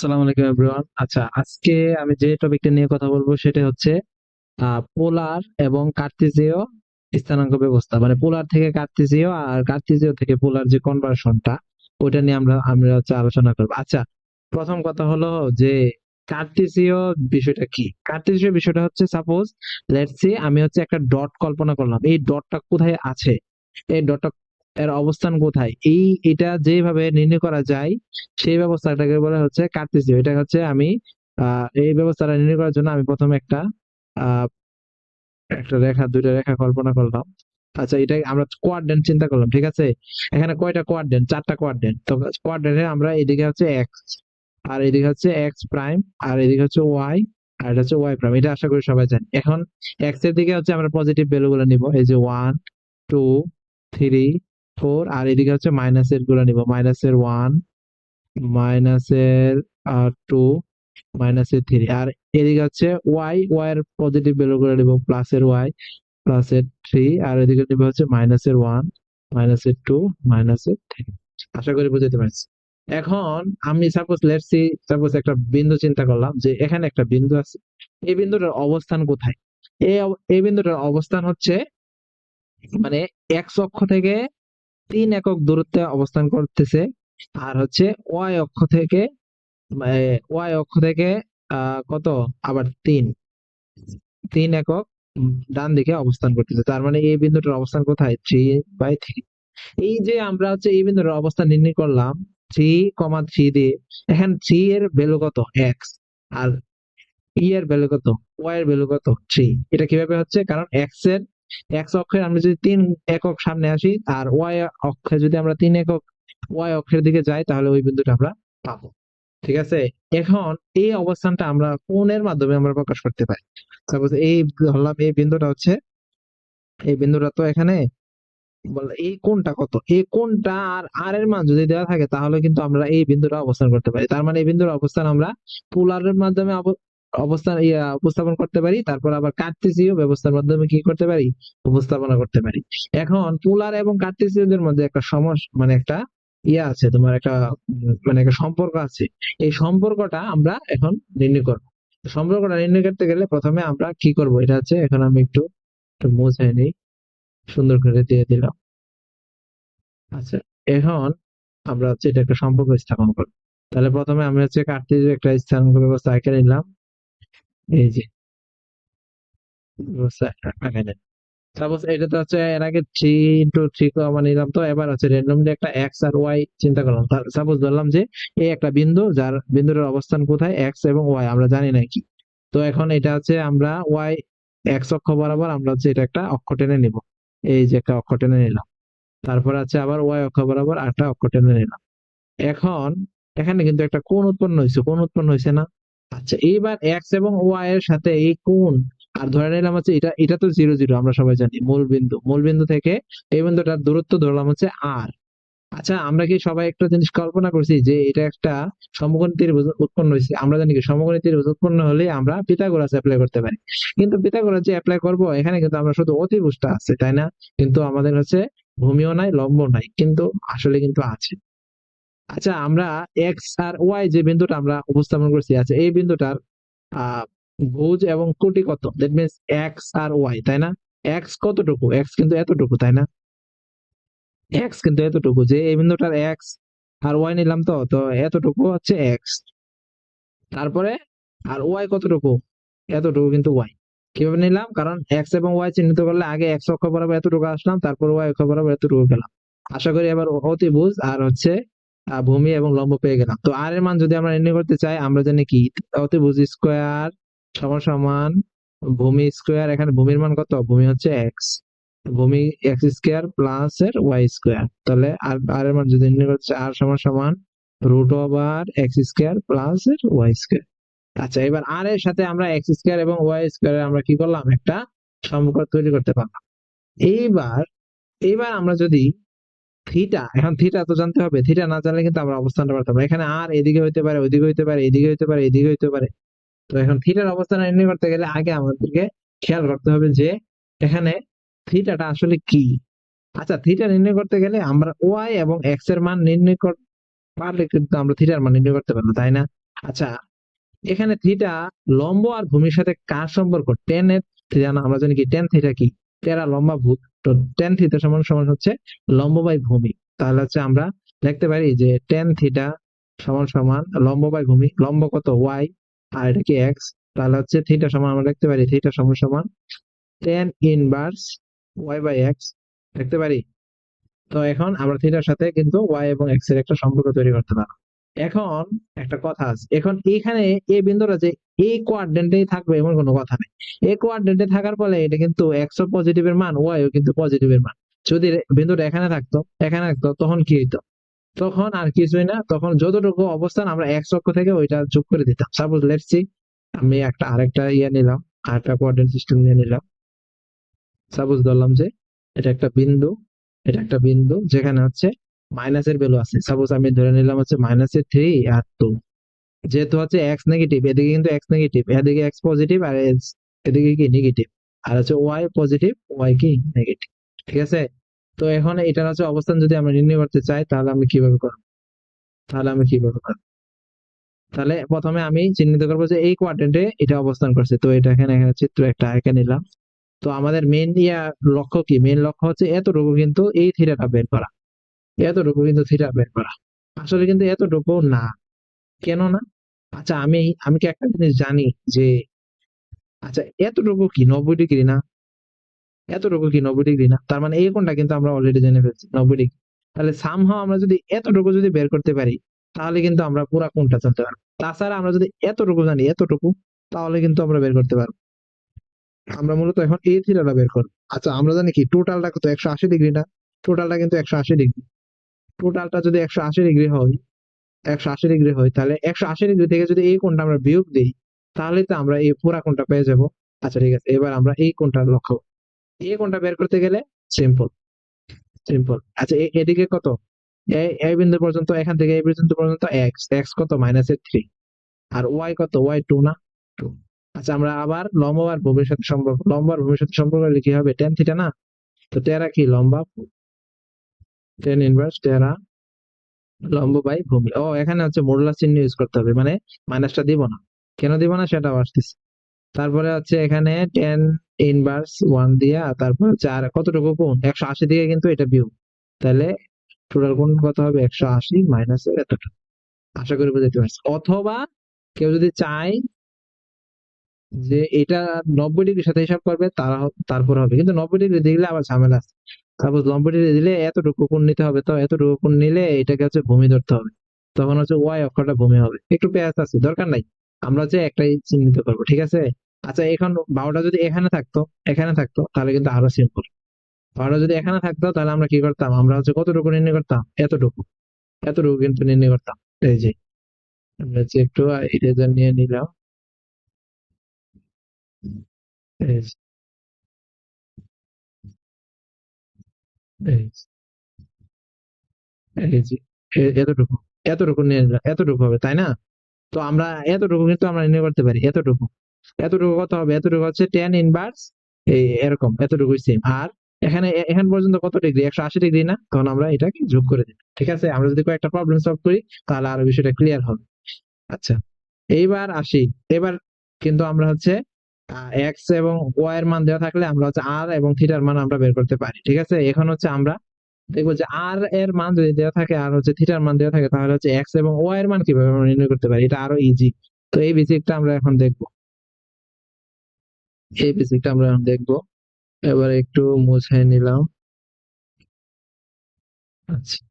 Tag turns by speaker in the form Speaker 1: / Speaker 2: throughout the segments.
Speaker 1: আসসালামু আলাইকুম এভরিওয়ান আচ্ছা আজকে আমি যে টপিকটা নিয়ে কথা বলব সেটা হচ্ছে পোলার এবং স্থানাঙ্ক ব্যবস্থা। মানে পোলার থেকে আর থেকে পোলার যে কনভার্সনটা ওইটা নিয়ে আমরা আমরা হচ্ছে আলোচনা করব। আচ্ছা প্রথম কথা হলো যে কার্তেজীয় বিষয়টা কি? কার্তেজীয় বিষয়টা হচ্ছে সাপোজ লেটস আমি হচ্ছে একটা ডট কল্পনা করলাম। এই ডটটা কোথায় আছে? এই ডটটা এর অবস্থান কোথায়? এই, এটা যেভাবে নির্ণয় করা যায়, সেই ব্যবস্থাটাকে বলা হচ্ছে কার্তেসীয় এটা হচ্ছে আমি এই ব্যবস্থাটা নির্ণয় করার জন্য আমি প্রথমে একটা একটা রেখা, দুইটা রেখা কল্পনা করলাম। আচ্ছা এটা আমরা কোয়াড্রেন্ট চিন্তা করলাম, ঠিক আছে? এখানে কয়টা কোয়াড্রেন্ট চারটা কোয়াড্রেন্ট তো কোয়াড্রেন্টে আমরা এদিকে হচ্ছে এক্স আর এদিকে হচ্ছে এক্স প্রাইম আর এদিকে হচ্ছে ওয়াই আর এটা হচ্ছে ওয়াই প্রাইম এটা আশা করি সবাই জানি। এখন এক্সের দিকে হচ্ছে আমরা পজিটিভ ভ্যালু গুলো নিব। এই যে ওয়ান টু থ্রি ফোর, আর এদিকে হচ্ছে মাইনাসেরগুলো নিব। মাইনাসের ওয়ান, মাইনাসের টু, মাইনাসের থ্রি। আর এদিকে হচ্ছে ওয়াই ওয়াই এর পজিটিভ ভ্যালু করে নিব। প্লাসের ওয়াই, প্লাসের থ্রি, আর এদিকে নিব হচ্ছে মাইনাসের ওয়ান, মাইনাসের টু, মাইনাসের থ্রি। আশা করি বুঝতে পারছি। এখন আমি সাপোজ লেটস সি সাপোজ একটা বিন্দু চিন্তা করলাম যে এখানে একটা বিন্দু আছে। এই বিন্দুটার অবস্থান কোথায়? এই বিন্দুটার অবস্থান হচ্ছে মানে এক্স অক্ষ থেকে তিন একক দূরত্বে অবস্থান করতেছে। আর হচ্ছে ওয়াই অক্ষ থেকে ওয়াই অক্ষ থেকে কত? আবার তিন। তিন একক ডান দিকে অবস্থান করতেছে। তার মানে এই বিন্দুটার অবস্থান কোথায়? Three by three. এই যে আমরা হচ্ছে এই বিন্দুটার অবস্থান নির্ণয় করলাম, থ্রি কমা থ্রি দিয়ে, এখন থ্রি এর ভ্যালু কত? এক্স। আর ই এর ভ্যালু কত? ওয়াই এর ভ্যালু কত? থ্রি। এটা কীভাবে হচ্ছে? কারণ এক্সের এক্স অক্ষে আমরা যদি তিন একক সামনে আসি, আর ওয়াই অক্ষে যদি আমরা তিন একক ওয়াই অক্ষের দিকে যাই, তাহলে ওই বিন্দুটা আমরা পাবো। ঠিক আছে? এখন এই অবস্থানটা আমরা কোণের মাধ্যমে আমরা প্রকাশ করতে পারি। সাপোজ এই ধরলাম, এই বিন্দুটা হচ্ছে, এই বিন্দুটা তো এখানে এই কোনটা কত? এই কোনটা আর আর এর মান যদি দেওয়া থাকে, তাহলে কিন্তু আমরা এই বিন্দুটা অবস্থান করতে পারি। তার মানে এই বিন্দুর অবস্থান আমরা পোলারের মাধ্যমে অবস্থান, ইয়া, উপস্থাপন করতে পারি, তারপর আবার কার্তেসীয় ব্যবস্থার মাধ্যমে কি করতে পারি? উপস্থাপনা করতে পারি। এখন পোলার এবং কার্তেসীয়দের মধ্যে একটা সমস্যা মানে একটা ইয়া আছে, তোমার একটা মানে একটা সম্পর্ক আছে। এই সম্পর্কটা আমরা এখন নির্ণয় করব। সম্পর্কটা নির্ণয় করতে গেলে প্রথমে আমরা কি করব? এটা হচ্ছে, এখন আমি একটু একটু মুছে নিই। সুন্দর করে দিয়ে দিলাম। আচ্ছা এখন আমরা হচ্ছে এটা একটা সম্পর্ক স্থাপন করব। তাহলে প্রথমে আমি হচ্ছে কার্তেজীয় একটা স্থানাঙ্ক ব্যবস্থা এঁকে নিলাম। এই সাপোজ এটাতে হচ্ছে এর আগে কমা নিলাম তো, এবার হচ্ছে একটা আর চিন্তা করলাম। সাপোজ ধরলাম যে একটা বিন্দু, যার অবস্থান কোথায়? এবং আমরা জানি না কি। তো এখন এটা হচ্ছে আমরা অক্ষ বরাবর আমরা হচ্ছে এটা একটা অক্ষ টেনে নিব। এই যে একটা অক্ষ টেনে নিলাম। তারপর আছে আবার ওয়াই অক্ষ বরাবর একটা অক্ষ টেনে নিলাম। এখন এখানে কিন্তু একটা কোণ উৎপন্ন হয়েছে কোণ উৎপন্ন হয়েছে না? আচ্ছা এইবার এক্স এবং ওয়াই এর সাথে এই কোণ, আর ধরে নিলাম হচ্ছে এটা এটা তো জিরো জিরো আমরা সবাই জানি, মূল বিন্দু মূল বিন্দু থেকে এই বিন্দুটার দূরত্ব ধরলাম হচ্ছে আর আচ্ছা আমরা কি সবাই একটা জিনিস কল্পনা করছি যে এটা একটা সমকোণী ত্রিভুজ উৎপন্ন হয়েছে? আমরা জানি কি সমকোণী ত্রিভুজ উৎপন্ন হলে আমরা পিথাগোরাস অ্যাপ্লাই করতে পারি। কিন্তু পিথাগোরাস যে অ্যাপ্লাই করব, এখানে কিন্তু আমরা শুধু অতিভুজটা আছে, তাই না? কিন্তু আমাদের হচ্ছে ভূমিও নাই লম্ব নাই, কিন্তু আসলে কিন্তু আছে। আচ্ছা আমরা এক্স আর ওয়াই যে বিন্দুটা আমরা উপস্থাপন করছি আচ্ছা এই বিন্দুটার ভুজ এবং কোটি কত? দ্যাট মিনস এক্স আর ওয়াই তাই না? এক্স কতটুকু? এক্স কিন্তু এতটুকু, তাই না? এক্স কিন্তু এতটুকু, যে এই বিন্দুটার এক্স আর ওয়াই নিলাম তো তো এতটুকু হচ্ছে এক্স তারপরে, আর ওয়াই কতটুকু? এতটুকু কিন্তু ওয়াই কীভাবে নিলাম? কারণ এক্স এবং ওয়াই চিহ্নিত করলে আগে এক্স অক্ষ বরাবর এতটুকু আসলাম, তারপর ওয়াই অক্ষ বরাবর এতটুকু গেলাম। আশা করি এবার অতিভুজ আর হচ্ছে ভূমি এবং লম্ব পেয়ে গেলাম। তো আর এর মান যদি আমরা নির্ণয় করতে চাই, আমরা জানি কি? অতিভুজ স্কোয়ার সমান সমান ভূমি স্কোয়ার এখানে ভূমির মান কত? ভূমি হচ্ছে এক্স ভূমি এক্স স্কোয়ার প্লাস এর ওয়াই স্কোয়ার তাহলে আর আর এর মান যদি নির্ণয় করতে চাই আর সমান সমান root over x square plus এর ওয়াই স্কোয়ার আচ্ছা এবার আর এর সাথে আমরা এক্স স্কোয়ার এবং ওয়াই স্কোয়ার আমরা কি করলাম? একটা সম্পর্ক তৈরি করতে পারলাম। এইবার এইবার আমরা যদি থিটা এখন থিটা তো জানতে হবে। থিটা না জানলে কিন্তু আমরা অবস্থানটা পারতাম না এখানে আর এদিকে হইতে পারে ওইদিকে হইতে পারে, এদিকে হইতে পারে, এদিকে হইতে পারে। তো এখন থিটার অবস্থান নির্ণয় করতে গেলে আগে আমাদেরকে খেয়াল করতে হবে যে এখানে থিটাটা আসলে কি। আচ্ছা থিটা নির্ণয় করতে গেলে আমরা ওয়াই এবং এক্সের মান নির্ণয় কর পারলে কিন্তু আমরা থিটার মান নির্ণয় করতে পারব, তাই না? আচ্ছা এখানে থিটা লম্ব আর ভূমির সাথে কার সম্পর্ক? টেন এর থিটা না আমরা জানি কি? টেন থিটা কি? তেরা লম্বা ভূ তো টেন থিটা সমান সমান হচ্ছে লম্ব বাই ভূমি তাহলে হচ্ছে আমরা লিখতে পারি যে টেন থিটা সমান সমান লম্ব বাই ভূমি লম্ব কত ওয়াই আর এটা কি এক্স তাহলে হচ্ছে থিটা সমান আমরা লিখতে পারি থিটা সমান সমান tan inverse y by x লিখতে পারি? তো এখন আমরা থিটার সাথে কিন্তু ওয়াই এবং এক্সের একটা সম্পর্ক তৈরি করতে পারব। এখন একটা কথা আছে, এখন এখানে এই বিন্দুটা যে এই কোয়াড্রেন্টেই থাকবে এমন কোনো কথা নেই। এই কোয়াড্রেন্টে থাকার ফলে এটা কিন্তু এক্স পজিটিভের মান ওয়াই কিন্তু পজিটিভের মান। যদি বিন্দুটা এখানে থাকতো এখানে থাকতো, তখন কি হইতো? তখন আর কিছুই না তখন যতটুকু অবস্থান আমরা এক্স অক্ষ থেকে ওইটা যোগ করে দিতাম। সাপোজ লেটস আমি একটা আরেকটা ইয়ে নিলাম, আরেকটা কোয়াড্রেন্ট সিস্টেম নিয়ে নিলাম। সাপোজ ধরলাম যে, এটা একটা বিন্দু, এটা একটা বিন্দু যেখানে হচ্ছে মাইনাসের ভ্যালু আছে। সাপোজ আমি ধরে নিলাম হচ্ছে মাইনাসের থ্রি আর টু যেহেতু হচ্ছে এক্স নেগেটিভ এদিকে কিন্তু এক্স নেগেটিভ এদিকে এক্স পজিটিভ আর এদিকে কি নেগেটিভ আর হচ্ছে ওয়াই পজিটিভ ওয়াই কি নেগেটিভ ঠিক আছে? তো এখন এটার হচ্ছে অবস্থান যদি আমরা নির্ণয় করতে চাই, তাহলে আমি কীভাবে করব? তাহলে আমি কীভাবে করব? তাহলে প্রথমে আমি চিহ্নিত করব যে এই কোয়াড্রেন্টে এটা অবস্থান করছে। তো এটা এখানে এখানে চিত্র একটা এঁকে নিলাম। তো আমাদের মেন ইয়া লক্ষ্য কি? মেন লক্ষ্য হচ্ছে এতটুকু কিন্তু এই থিটাটা বের করা। এতটুকু কিন্তু থিটা বের করা। আসলে কিন্তু এতটুকু না। কেন না আচ্ছা আমি আমি কি একটা জিনিস জানি যে আচ্ছা এতটুকু কি? নব্বই ডিগ্রি না? এতটুকু কি নব্বই ডিগ্রি না? তার মানে এই কোণটা কিন্তু আমরা অলরেডি জেনে ফেলছি, নব্বই ডিগ্রি। তাহলে সামহাও আমরা যদি এতটুকু যদি বের করতে পারি, তাহলে কিন্তু আমরা পুরা কোনটা জানতে পারব। তাছাড়া আমরা যদি এতটুকু জানি, এতটুকু, তাহলে কিন্তু আমরা বের করতে পারব। আমরা মূলত এখন এই থিটাটা বের করব। আচ্ছা আমরা জানি কি? টোটালটা কত? একশো আশি ডিগ্রি না? টোটালটা কিন্তু একশো আশি ডিগ্রি। টোটালটা যদি একশো আশি ডিগ্রি হয়, একশো আশি ডিগ্রি হয়, তাহলে একশো আশি ডিগ্রি থেকে যদি এই কোণটা আমরা বিয়োগ দিই, তাহলে তো আমরা এই পুরা কোণটা পেয়ে যাব। আচ্ছা ঠিক আছে, এবার আমরা এই কোণটা লক্ষ্য এই কোণটা বের করতে গেলে সিম্পল সিম্পল আচ্ছা এদিকে কত? এই বিন্দু পর্যন্ত, এখান থেকে এই পর্যন্ত পর্যন্ত এক্স এক্স কত? মাইনাস মাইনাসের থ্রি আর ওয়াই কত? ওয়াই টু না? টু আচ্ছা আমরা আবার লম্ব আর সাথে সম্পর্ক লম্ব আর সাথে সম্পর্ক হলে কি হবে? টেন থিটা না? তো টেরা কি? লম্বা টেন ইনভার্স টেরা লম্ব বাই ভূমি ও, এখানে হচ্ছে মডুলাস চিহ্ন ইউজ করতে হবে। মানে মাইনাসটা দিব না। কেন দিব না? সেটাও আসতেছে। তারপরে হচ্ছে এখানে টেন ইনভার্স ওয়ান দিয়া তারপর আর কতটুকু কোণ একশো আশি দিকে কিন্তু এটা বিয়োগ তাহলে টোটাল কোণ কত হবে? একশো আশি মাইনাস এতটা। আশা করি বুঝতে পারছি। অথবা কেউ যদি চায় যে এটা নব্বই ডিগ্রির সাথে হিসাব করবে, তারা তারপর হবে। কিন্তু নব্বই ডিগ্রি দেখলে আবার ঝামেলা আছে। সাপোজ ডিগ্রি দিলে এতটুকু কোণ নিতে হবে, তো এতটুকু কোণ নিলে এটাকে হচ্ছে ভূমি ধরতে হবে। তখন হচ্ছে ওয়াই অক্ষরটা ভূমি হবে। একটু পেঁয়াজ আছে, দরকার নাই। আমরা হচ্ছে একটাই চিহ্নিত করব ঠিক আছে? আচ্ছা এখন বারোটা যদি এখানে থাকতো এখানে থাকতো, তাহলে কিন্তু আরও সিম্পল বারোটা যদি এখানে থাকতো, তাহলে আমরা কি করতাম? আমরা হচ্ছে কতটুকু নির্ণয় করতাম? এতটুকু। এতটুকু কিন্তু নির্ণয় করতাম। এই যে, আমরা হচ্ছে একটু ইরেজার নিয়ে নিলাম। এই। এতটুকু এতটুকু নিয়ে এতটুকু হবে, তাই না? তো আমরা এতটুকু কিন্তু আমরা নির্ণয় করতে পারি, এতটুকু। এতটুকু কত হবে? এতটুকু হচ্ছে টেন ইনভার্স এই এরকম, এতটুকুই সেম আর এখানে এখান পর্যন্ত কত ডিগ্রি একশো আশি ডিগ্রি না? তখন আমরা এটাকে যোগ করে দিই ঠিক আছে? আমরা যদি কয়েকটা প্রবলেম সলভ করি, তাহলে আরও বিষয়টা ক্লিয়ার হবে। আচ্ছা এইবার আসি। এবার কিন্তু আমরা হচ্ছে এক্স এবং ওয়াই এর মান দেওয়া থাকলে আমরা হচ্ছে আর এবং থিটার মান আমরা বের করতে পারি, ঠিক আছে? এখন হচ্ছে আমরা দেখব যে আর এর মান যদি দেওয়া থাকে আর হচ্ছে থিটার মান দেওয়া থাকে, তাহলে হচ্ছে এক্স এবং ওয়াই এর মান কীভাবে আমরা নির্ণয় করতে পারি? এটা আরও ইজি তো এই বেসিকটা আমরা এখন দেখব। এই বেসিকটা আমরা এখন দেখব। এবার একটু মুছে নিলাম। আচ্ছা।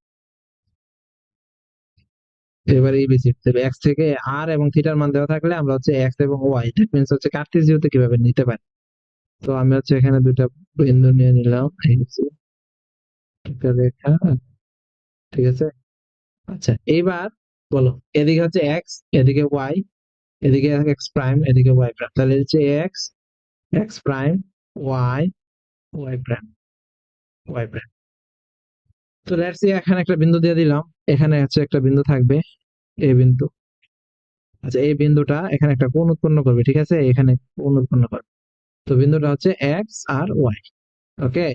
Speaker 1: এবার এই বেসিক দেবে এক্স থেকে আর এবং থিটার মান দেওয়া থাকলে আমরা হচ্ছে এক্স এবং ওয়াই দ্যাট মিনস হচ্ছে কার্টেসিওতে কীভাবে নিতে পারি? তো আমি হচ্ছে এখানে দুটা বিন্দু নিয়ে নিলাম। একটা রেখা। ঠিক আছে? আচ্ছা এইবার বলো, এদিকে হচ্ছে এক্স এদিকে ওয়াই এদিকে এক্স প্রাইম এদিকে ওয়াই প্রাইম তাহলে হচ্ছে x x prime y y prime y prime তো লেটস এখানে একটা বিন্দু দিয়ে দিলাম। এখানে হচ্ছে একটা বিন্দু থাকবে। এই বিন্দু। আচ্ছা এই বিন্দুটা এখানে একটা কোণ উৎপন্ন করবে, ঠিক আছে? এখানে কোণ উৎপন্ন করবে। তো বিন্দুটা হচ্ছে এক্স আর ওয়াই ওকে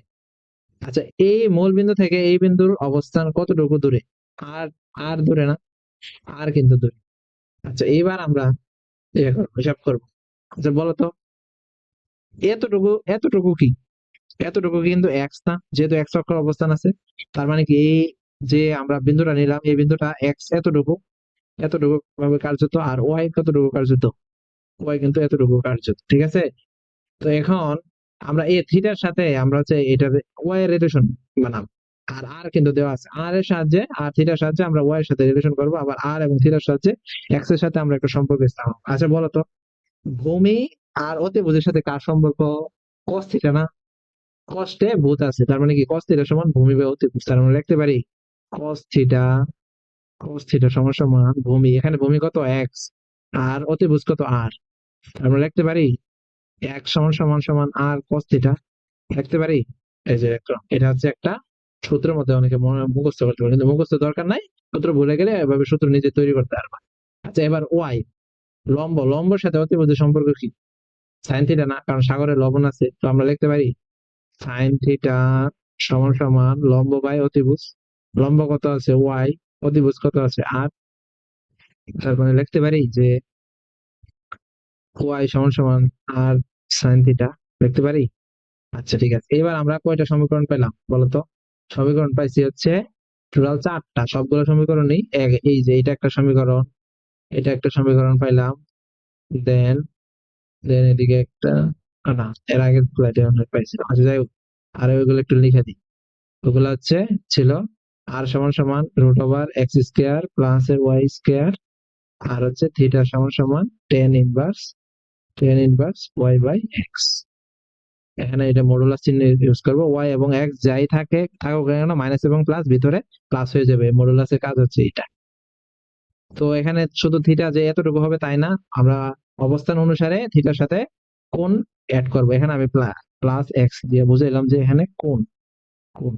Speaker 1: আচ্ছা এই মূল বিন্দু থেকে এই বিন্দুর অবস্থান কতটুকু দূরে? আর আর দূরে না, আর কিন্তু দূরে। আচ্ছা এইবার আমরা ইয়ে হিসাব করব। আচ্ছা বলো তো, এতটুকু এতটুকু কি? এতটুকু কিন্তু এক্স না? যেহেতু এক্স অক্ষর অবস্থান আছে, তার মানে কি এই যে আমরা বিন্দুটা নিলাম, এই বিন্দুটা এক্স এতটুকু এতটুকু ভাবে কার্যত আর ওয়াই কতটুকু কার্যত? ওয়াই কিন্তু এতটুকু কার্যত, ঠিক আছে? তো এখন আমরা এই থিটার সাথে আমরা হচ্ছে এটা ওয়াই এর রিলেশন বানাবো। আর আর কিন্তু দেওয়া আছে আর এর সাহায্যে, আর থিটার সাহায্যে আমরা ওয়াই এর সাথে রিলেশন করব, আবার আর এবং থিটার সাহায্যে এক্সের সাথে আমরা একটা সম্পর্ক স্থাপন আচ্ছা বলো তো, ভূমি আর অতি অতিভুজের সাথে কার সম্পর্ক? কস থিটা না? কষ্টে ভূত আছে, তার মানে কি? কস থিটা সমান ভূমি বা অতিভুজ, তার মানে লিখতে পারি কস থিটা কস থিটা সমান সমান ভূমি, এখানে ভূমি কত এক্স আর অতিভুজ কত আর আমরা লিখতে পারি এক সমান সমান সমান আর কস থিটা লিখতে পারি, এই যে এটা হচ্ছে একটা সূত্রের মধ্যে অনেকে মুখস্থ করতে পারে, কিন্তু মুখস্থ দরকার নাই। সূত্র ভুলে গেলে এভাবে সূত্র নিজে তৈরি করতে পারবা। আচ্ছা এবার ওয়াই লম্ব লম্বর সাথে অতিভুজের সম্পর্ক কি? সাইন থিটা না, কারণ সাগরে লবণ আছে। তো আমরা লিখতে পারি সাইন থিটা সমান সমান লম্ব বাই অতিভুজ। লম্ব কত আছে? ওয়াই অতিভুজ কত আছে? আর তার মানে লিখতে পারি যে ওয়াই সমান সমান আর সাইন থিটা লিখতে পারি? আচ্ছা ঠিক আছে। এবার আমরা কয়টা সমীকরণ পেলাম বলতো? সমীকরণ পাইছি হচ্ছে টোটাল চারটা, সবগুলো সমীকরণই এই যে এটা একটা সমীকরণ, এটা একটা সমীকরণ পাইলাম দেন দেন এদিকে একটা, না এর আগে ফ্লাইটে অনেক পাইছি। আচ্ছা যাই হোক, আর ওইগুলো একটু লিখে দিই। ওগুলো হচ্ছে ছিল আর সমান সমান root over x square plus এর ওয়াই স্কোয়ার, আর হচ্ছে থিটা সমান সমান tan inverse tan inverse y by x. এখানে এটা মডুলাস চিহ্ন ইউজ করব, ওয়াই এবং এক্স যাই থাকে, থাকুক কেন, মাইনাস এবং প্লাস ভিতরে প্লাস হয়ে যাবে মডুলাসের কাজ হচ্ছে এটা তো এখানে শুধু থিটা যে এতটুকু হবে তাই না, আমরা অবস্থান অনুসারে থিটার সাথে কোন অ্যাড করব। এখানে আমি প্লাস এক্স দিয়ে বুঝাইলাম যে এখানে কোন কোণ।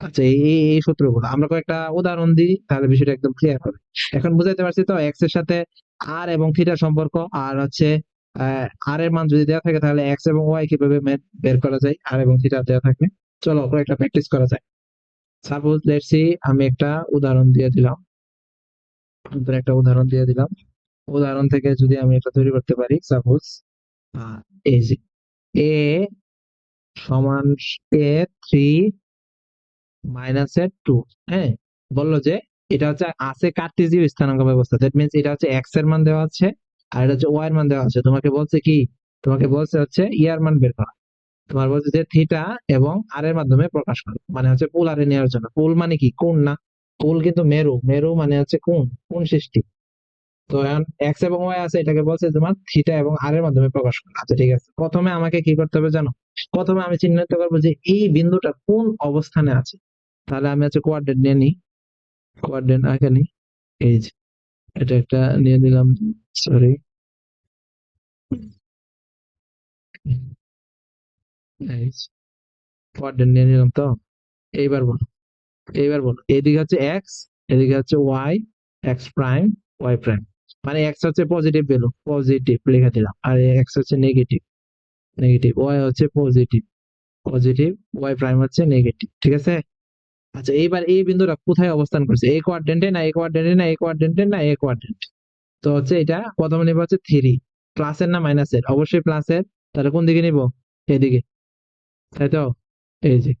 Speaker 1: আচ্ছা এই সূত্রগুলো। আমরা কয়েকটা উদাহরণ দিই, তাহলে বিষয়টা একদম ক্লিয়ার হবে। এখন বুঝাইতে পারছি তো এক্সের সাথে আর এবং থিটার সম্পর্ক, আর হচ্ছে আর এর মান যদি দেওয়া থাকে, তাহলে এক্স এবং ওয়াই কীভাবে বের করা যায়? আর এবং থিটা দেওয়া থাকলে। চলো, কয়েকটা প্র্যাকটিস করা যায় সাপোজ লেটস সি আমি একটা উদাহরণ দিয়ে দিলাম। একটা উদাহরণ দিয়ে দিলাম। উদাহরণ থেকে যদি আমি এটা তৈরি করতে পারি সাপোজ এই এ সমান এ থ্রি মাইনাস এর টু হ্যাঁ? বলল যে এটা হচ্ছে আছে কার্টেসীয় স্থানাঙ্ক ব্যবস্থা দ্যাট মিনস এটা হচ্ছে এক্সের মান দেওয়া আছে আর এটা হচ্ছে ওয়াই এর মান দেওয়া আছে। তোমাকে বলছে কি? তোমাকে বলছে হচ্ছে ইয়ার মান বের করা। তোমার বলছে যে থিটা এবং আর এর মাধ্যমে প্রকাশ করো। মানে হচ্ছে পোলারে নেওয়ার জন্য। পোল মানে কি? কোণ না। পোল কিন্তু মেরু। মেরু মানে হচ্ছে কোণ কোণ সৃষ্টি। তো এখন এক্স এবং ওয়াই আছে, এটাকে বলছে তোমার থিটা এবং আর এর মাধ্যমে প্রকাশ করো। আচ্ছা ঠিক আছে। প্রথমে আমাকে কি করতে হবে জানো? প্রথমে আমি চিহ্নিত করব যে এই বিন্দুটা কোন অবস্থানে আছে। তাহলে আমি হচ্ছে কোয়াড্রেন্ট নিয়ে নিই। কোয়াড্রেন্ট আগে নিই। এই যে, এটা একটা নিয়ে নিলাম সরি কোয়াড্রেন্ট নিয়ে নিলাম তো। এইবার বলো এইবার বলো। এদিকে হচ্ছে এক্স এদিকে হচ্ছে y x prime y prime মানে এক্স হচ্ছে পজিটিভ ভ্যালু পজিটিভ লিখে দিলাম। আর এক্স হচ্ছে নেগেটিভ নেগেটিভ ওয়াই হচ্ছে পজিটিভ পজিটিভ ওয়াই প্রাইম হচ্ছে নেগেটিভ ঠিক আছে? আচ্ছা এইবার এই বিন্দুটা কোথায় অবস্থান করছে? এই কোয়াড্রেন্টে না এই কোয়াড্রেন্টে না এই কোয়াড্রেন্টে না এই কোয়াড্রেন্ট তো হচ্ছে এটা প্রথমে নিব হচ্ছে থ্রি প্লাসের না মাইনাসের অবশ্যই প্লাসের তাহলে কোন দিকে নিব? এদিকে। তাই তো? এই যে।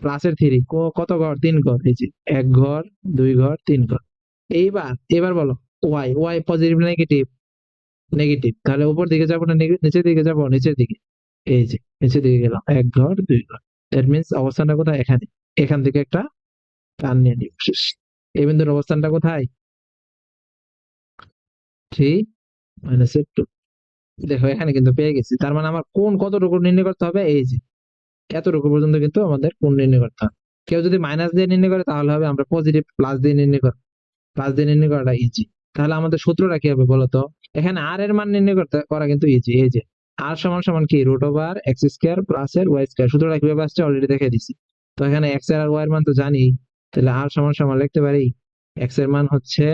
Speaker 1: প্লাসের থ্রি কত ঘর? তিন ঘর। এই যে, এক ঘর, দুই ঘর, তিন ঘর। এইবার, এবার বলো y y positive negative negative তাহলে উপর দিকে যাব না, নিচের দিকে যাব? নিচের দিকে। এই যে, নিচের দিকে গেলাম। এক ঘর, দুই ঘর। দ্যাট মিনস অবস্থানটা কোথায়? এখানে। এখান থেকে একটা টান নিয়ে নিব। শেষ। এই বিন্দুর অবস্থানটা কোথায়? Three minus two. দেখো এখানে কিন্তু পেয়ে গেছি। তার মানে আমার কোন কতটুকু নির্ণয় করতে হবে? এই যে এতটুকু পর্যন্ত কিন্তু আমাদের কোন নির্ণয় করতে হবে। কেউ যদি মাইনাস দিয়ে নির্ণয় করে তাহলে হবে আমরা পজিটিভ প্লাস দিয়ে নির্ণয় করব প্লাস দিয়ে নির্ণয় করাটা ইজি তাহলে আমাদের সূত্রটা কি হবে বলতো? এখানে আর এর মান নির্ণয় করতে করা কিন্তু ইজি এই যে আর সমান সমান কি? Root over x square plus এর ওয়াই স্কোয়ার সূত্রটা কীভাবে আসছে অলরেডি দেখে দিছি। তো এখানে এক্সের আর ওয়াই এর মান তো জানি। তাহলে আর সমান সমান লিখতে পারি। এক্সের মান হচ্ছে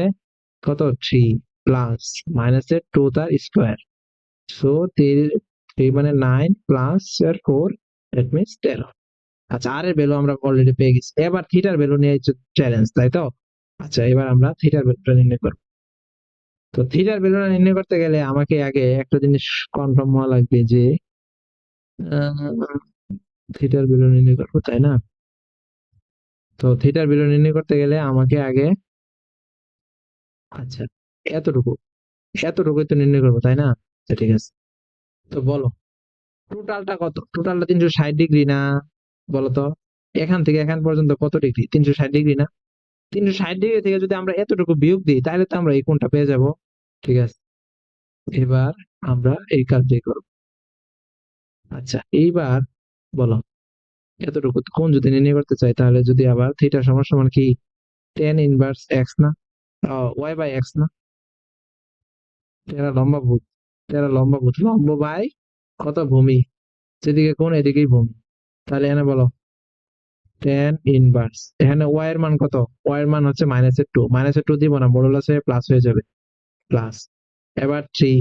Speaker 1: কত? থ্রি প্লাস মাইনাস এর টু তার স্কোয়ার সো থ্রি মানে নাইন প্লাস এর ফোর দ্যাট মিনস তেরো আচ্ছা আর এর ভ্যালু আমরা অলরেডি পেয়ে গেছি। এবার থিটার ভ্যালু নিয়ে চ্যালেঞ্জ তাই তো? আচ্ছা এবার আমরা থিটার ভ্যালুটা নির্ণয় করব। তো থিটার ভ্যালুটা নির্ণয় করতে গেলে আমাকে আগে একটা জিনিস কনফার্ম হওয়া লাগবে যে থিটার ভ্যালু নির্ণয় করব, তাই না? তো থিটার ভ্যালু নির্ণয় করতে গেলে আমাকে আগে আচ্ছা এতটুকু, এতটুকুই তো নির্ণয় করব, তাই না? আচ্ছা ঠিক আছে। তো বলো টোটালটা কত? টোটালটা তিনশো ষাট ডিগ্রি না, বলো তো? এখান থেকে এখান পর্যন্ত কত ডিগ্রি? তিনশো ষাট ডিগ্রি না? তিনশো ষাট ডিগ্রি থেকে যদি আমরা এতটুকু বিয়োগ দিই, তাহলে তো আমরা এই কোণটা পেয়ে যাব। ঠিক আছে। এবার আমরা এই কাজটাই করব। আচ্ছা এইবার বলো, এতটুকু কোণ যদি নির্ণয় করতে চাই, তাহলে যদি আবার থিটা সমান সমান কি? টেন ইনভার্স এক্স না? ওয়াই বাই এক্স না? তেরা লম্বা ভূত, তেরা লম্বা ভূত, লম্ব বাই কত ভূমি? যেদিকে কোণ এদিকেই ভূমি। তাহলে এখানে বলো টেন ইনভার্স এখানে ওয়াই এর মান কত? ওয়াই এর মান হচ্ছে মাইনাস এর টু মাইনাস এর টু দিব না হয়ে প্লাস হয়ে যাবে। প্লাস এবার থ্রি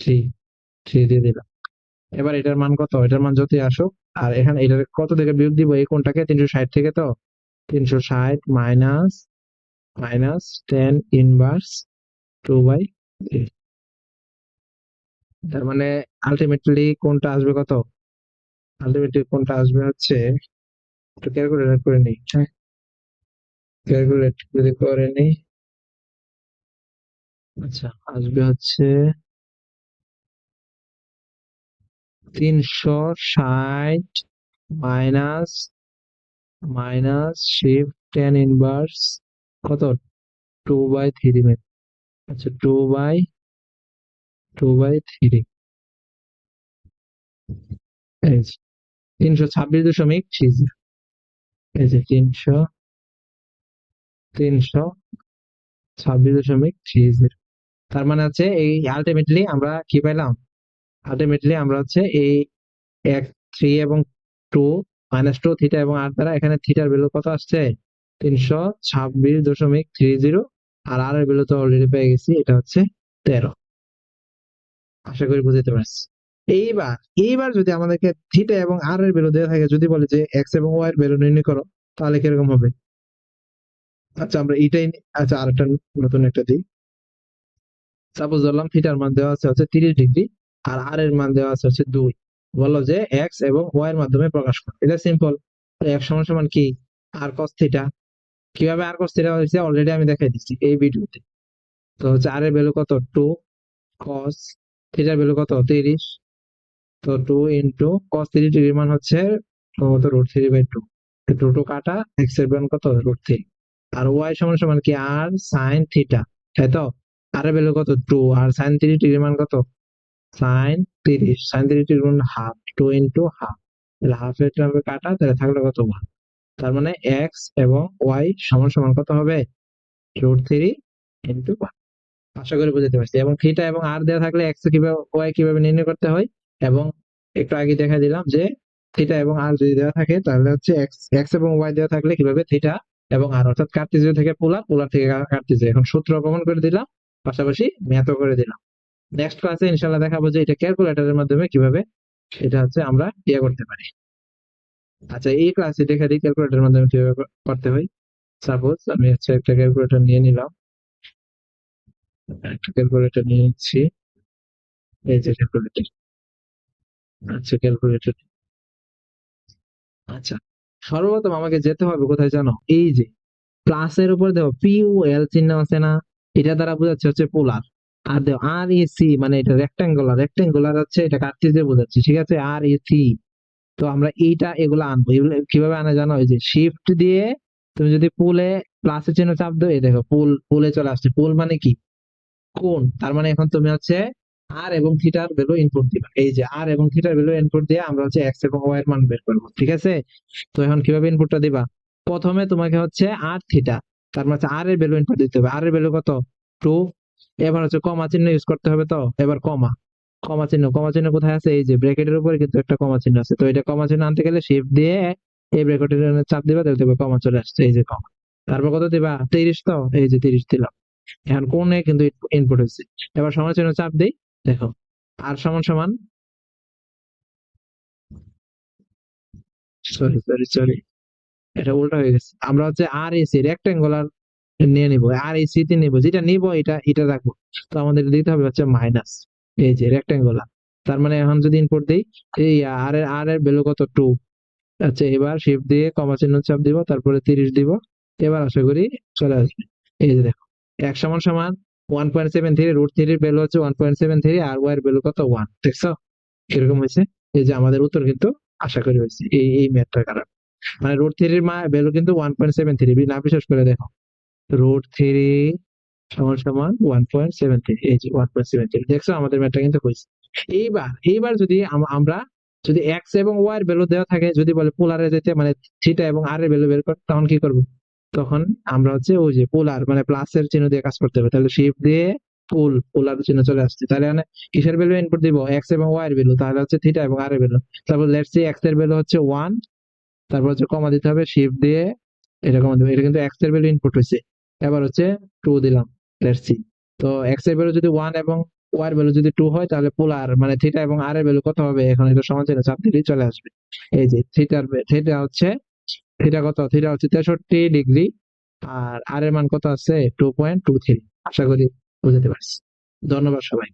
Speaker 1: থ্রি থ্রি দিয়ে দিলাম। এবার এটার মান কত? এটার মান যতই আসুক, আর এখানে এটার কত থেকে বিয়োগ দিব? এই কোনটাকে তিনশো ষাট থেকে তো? তিনশো ষাট minus minus tan inverse two by three তার মানে আলটিমেটলি কোনটা আসবে কত? আলটিমেটলি কোনটা আসবে হচ্ছে, একটু ক্যালকুলেট করে নিই হ্যাঁ? ক্যালকুলেট যদি করে নিই আচ্ছা আসবে হচ্ছে তিনশো ষাট minus minus shift tan inverse কত? টু বাই থ্রি মেট আচ্ছা two by two by three এই তিনশো ছাব্বিশ দশমিক এই যে, তিনশো তিনশো ছাব্বিশ দশমিক থ্রি জিরো তার মানে হচ্ছে এই আলটিমেটলি আমরা কি পেলাম আলটিমেটলি আমরা হচ্ছে এই এক থ্রি এবং টু মাইনাস টু থিটা এবং আট দ্বারা এখানে থিটার ভ্যালু কত আসছে? তিনশো ছাব্বিশ দশমিক থ্রি জিরো আর আর ভ্যালু তো অলরেডি পেয়ে গেছি, এটা হচ্ছে তেরো। আশা করি বুঝতে পারছি। এইবার এইবার যদি আমাদেরকে থিটা এবং আর এর ভ্যালু দেওয়া থাকে, যদি বলে যে এক্স এবং ওয়াই এর ভ্যালু নির্ণয় করো, তাহলে কীরকম হবে? আচ্ছা আমরা এটাই আচ্ছা আরেকটা নতুন একটা দিই। সাপোজ ধরলাম থিটার মান দেওয়া আছে হচ্ছে তিরিশ ডিগ্রি, আর আর এর মান দেওয়া আছে হচ্ছে দুই। বলল যে এক্স এবং ওয়াই এর মাধ্যমে প্রকাশ করো। এটা সিম্পল এক্স সমান সমান কি? আর কস থিটা কীভাবে আর কস থিটা হয়েছে? অলরেডি আমি দেখাই দিচ্ছি এই ভিডিওতে। তো হচ্ছে আর এর ভ্যালু কত? টু কস থিটার ভ্যালু কত? তিরিশ। তো two into cos three degree মান হচ্ছে সম্ভবত root three by two two two কাটা এক্সের মান কত? রুট থ্রি আর ওয়াই সমান সমান কি? আর সাইন থিটা তাই তো? আর এর কত? টু আর সাইন থ্রি ডিগ্রি মান কত? সাইন তিরিশ সাইন থ্রি ডিগ্রি মান হাফ টু ইন্টু হাফ তাহলে হাফ এর টার্মে কাটা, তাহলে থাকল কত? ওয়ান তার মানে এক্স এবং ওয়াই সমান সমান কত হবে? রুট থ্রি ইন্টু ওয়ান আশা করি বুঝতে পারছি। এবং থিটা এবং আর দেওয়া থাকলে এক্স কীভাবে ওয়াই কীভাবে নির্ণয় করতে হয়? এবং একটু আগে দেখা দিলাম যে থিটা এবং আর যদি দেওয়া থাকে, তাহলে হচ্ছে এক্স এক্স এবং ওয়াই দেওয়া থাকলে কীভাবে? থিটা এবং আর অর্থাৎ কার্তেজীয় থেকে পোলার পোলার থেকে কার্তেজীয়। এখন সূত্র প্রমাণ করে দিলাম। পাশাপাশি ম্যাথও করে দিলাম। নেক্সট ক্লাসে ইনশাল্লাহ দেখাবো যে এটা ক্যালকুলেটরের মাধ্যমে কীভাবে এটা হচ্ছে আমরা ইয়ে করতে পারি। আচ্ছা এই ক্লাসে দেখা দিই ক্যালকুলেটরের মাধ্যমে কীভাবে করতে হয়। সাপোজ আমি হচ্ছে একটা ক্যালকুলেটর নিয়ে নিলাম। একটা নিয়ে নিচ্ছি। এই যে ক্যালকুলেটর আচ্ছা ক্যালকুলেটর আচ্ছা সর্বপ্রথম আমাকে যেতে হবে কোথায় জানো? এই যে প্লাসের উপর দেখো পি ও এল চিহ্ন আছে না? এটা দ্বারা বোঝাচ্ছে হচ্ছে পোলার আর দেখো, আর ই সি মানে এটা রেক্টাঙ্গুলার রেক্টাঙ্গুলার হচ্ছে এটা কার্তেজে বোঝাচ্ছে, ঠিক আছে? আর ই সি। তো আমরা এইটা, এগুলো আনব। এগুলো কীভাবে আনা, জানো? ওই যে শিফট দিয়ে তুমি যদি পুলে প্লাসের চিহ্ন চাপ দাও, এই দেখো পুল পুলে চলে আসছে। পুল মানে কি? কোন তার মানে এখন তুমি হচ্ছে আর এবং থিটার ভ্যালু ইনপুট দিবা। এই যে আর এবং থিটার ভ্যালু ইনপুট দিয়ে আমরা হচ্ছে এক্স এবং ওয়াই এর মান বের করব, ঠিক আছে? তো এখন কীভাবে ইনপুটটা দিবা? প্রথমে তোমাকে হচ্ছে আর থিটা তার মানে হচ্ছে আর এর ভ্যালু ইনপুট দিতে হবে। আর এর ভ্যালু কত? টু এবার হচ্ছে কমা চিহ্ন ইউজ করতে হবে তো? এবার কমা কমা চিহ্ন। কমা চিহ্ন কোথায় আছে? এই যে ব্র্যাকেটের উপরে কিন্তু একটা কমা চিহ্ন আছে। তো এটা কমা চিহ্ন আনতে গেলে শিফট দিয়ে এই ব্র্যাকেটের চাপ দিবা, তাহলে দেখবে কমা চলে আসছে। এই যে কমা তারপর কত দিবা? তিরিশ তো? এই যে তিরিশ দিলাম। এখন কোণে কিন্তু ইনপুট হয়েছে। এবার সমান চিহ্ন চাপ দিই। দেখো। আর সমান সমান সরি সরি সরি এটা উল্টা হয়ে গেছে। আমরা হচ্ছে আর এসি রেক্টাঙ্গুলার নিয়ে নিব। আর এই সিতে নিব। যেটা নিব, এটা এটা রাখব। তো আমাদের দিতে হবে হচ্ছে মাইনাস এই যে রেক্টেঙ্গুলার তার মানে এখন যদি ইনপুট দিই, এই আর এর আর এর ভ্যালু কত? টু আচ্ছা এবার শিফট দিয়ে কমা চিহ্ন চাপ দিব, তারপরে তিরিশ দিব। এবার আশা করি চলে আসবে। এই যে দেখো, এক সমান সমান one point seven three root থ্রির ভ্যালু হচ্ছে ওয়ান পয়েন্ট সেভেন থ্রি আর ওয়াই এর ভ্যালু কত? ওয়ান দেখছ? কীরকম হয়েছে। এই যে আমাদের উত্তর কিন্তু আশা করি হয়েছে। এই এই ম্যাথটার কারণে। মানে রুট থ্রির মা ভ্যালু কিন্তু ওয়ান পয়েন্ট সেভেন থ্রি না বিশেষ করে দেখো। রুট থ্রি সমান সমান ওয়ান পয়েন্ট সেভেন থ্রি এই যে ওয়ান পয়েন্ট সেভেন থ্রি দেখছ আমাদের ম্যাথটা কিন্তু হয়েছে। এইবার এইবার যদি আমরা যদি এক্স এবং ওয়াই এর ভ্যালু দেওয়া থাকে, যদি বলে পোলারে যেতে মানে থিটা এবং আর এর ভ্যালু বের কর তখন কি করব? তখন আমরা হচ্ছে ওই যে পোলার মানে প্লাস এর চিহ্ন দিয়ে কাজ করতে হবে। তাহলে শিফট দিয়ে পুল পোলার চিহ্ন চলে আসছে। তাহলে মানে কিসের ভ্যালু ইনপুট দিব? এক্স এবং ওয়াই এর ভ্যালু তাহলে হচ্ছে থিটা এবং আর এর ভ্যালু তারপর লেটস সি এক্সের ভ্যালু হচ্ছে ওয়ান তারপর হচ্ছে কমা দিতে হবে শিফট দিয়ে এটা কমা দেবো এটা কিন্তু এক্সের ভ্যালু ইনপুট হয়েছে। এবার হচ্ছে টু দিলাম লেটস সি তো এক্সের ভ্যালু যদি ওয়ান এবং ওয়াই এর ভ্যালু যদি টু হয়, তাহলে পোলার মানে থিটা এবং আর এর ভ্যালু কত হবে? এখন এটা সমান চিহ্ন চাপ দিলেই চলে আসবে। এই যে থিটার থিটা হচ্ছে থিটা কত? থিটা হচ্ছে তেষট্টি ডিগ্রি আর আর এর মান কত আছে? টু পয়েন্ট টু থ্রি আশা করি বুঝতে পারছি। ধন্যবাদ সবাই